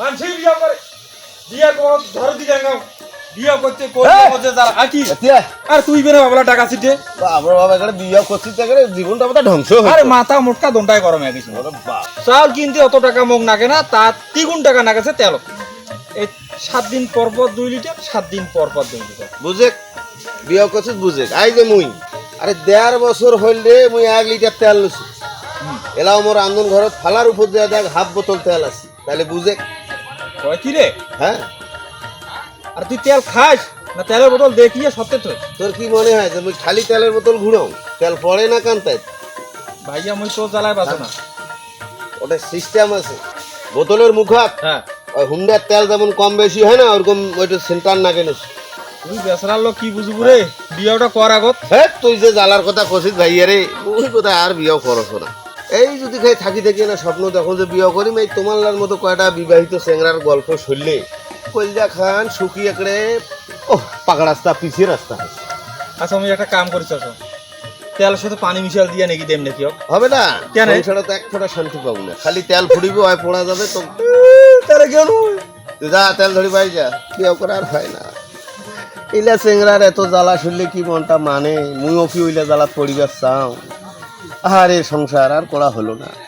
মানুষই বিয়া করে। বিয়া কর ধর দিকে গাও বিয়া করতে যারা আকি। আর তুই বেরে বাবলা টাকা সিটে বাবার বাবা এখানে বিয়ে করছিস এখানে জীবনটা বোধহয় ধ্বংস আরে মাথা মোটকা দন্ডায় গরম হয়ে গেছে। কিনতে অত টাকা মুখ নাগে না তার দ্বিগুণ টাকা নাগেছে তেল। এই সাত দিন পর পর দুই লিটার সাত দিন পর পর দুই লিটার। বুঝেক বিয়ে করছিস বুঝেক। আই যে মুই। আরে দেড় বছর হইল মুই এক লিটার তেল লুছি এলাও মোর আন্দন ঘরত ফালার উপর দিয়ে দেখ হাফ বোতল তেল আছে। তাহলে বুঝেক। কয় কি রে? হ্যাঁ। আর তুই তেল খাস? না তেলের বোতল দেখিয়ে সত্যি তো। তোর কি মনে হয় যে মুই খালি তেলের বোতল ঘুরাও? তেল পড়ে না কান ভাইয়া মুই তোর জ্বালায় বাসো না। ওটা সিস্টেম আছে। বোতলের মুখাত হ্যাঁ। ওই হুন্ডার তেল যেমন কম বেশি হয় না ওরকম ওইটা সেন্টার না গেলে তুই বেসরার লোক কি বুঝব রে? বিয়েটা কর আগত। হ্যাঁ তুই যে জ্বালার কথা কছিস ভাইয়া রে ওই কথা আর বিয়েও করছ না। এই যদি খাই থাকি থাকি না স্বপ্ন দেখো যে বিয়ে করিম এই তোমার মতো কয়টা বিবাহিত চেংরার গল্প শুনলে? কলজা খান শুকিয়ে একড়ে ও পাকা রাস্তা পিছিয়ে রাস্তা আচ্ছা আমি একটা কাম করিস আসো তেলের সাথে পানি মিশাল দিয়ে নাকি দেম নাকি হবে না? কেন? সংসারে তো এক ফোঁটা শান্তি পাবো না। খালি তেল ফুড়িব হয় পোড়া যাবে তো তারে কেন? যা তেল ধরি পাই যা। বিয়ে করে আর হয় না। ইলা চেংরার এত জ্বালা শুনলে কি মনটা মানে? মুই অফি ওইলা জ্বালা পরিবার চাও। আরে সংসার আর করা হলো না।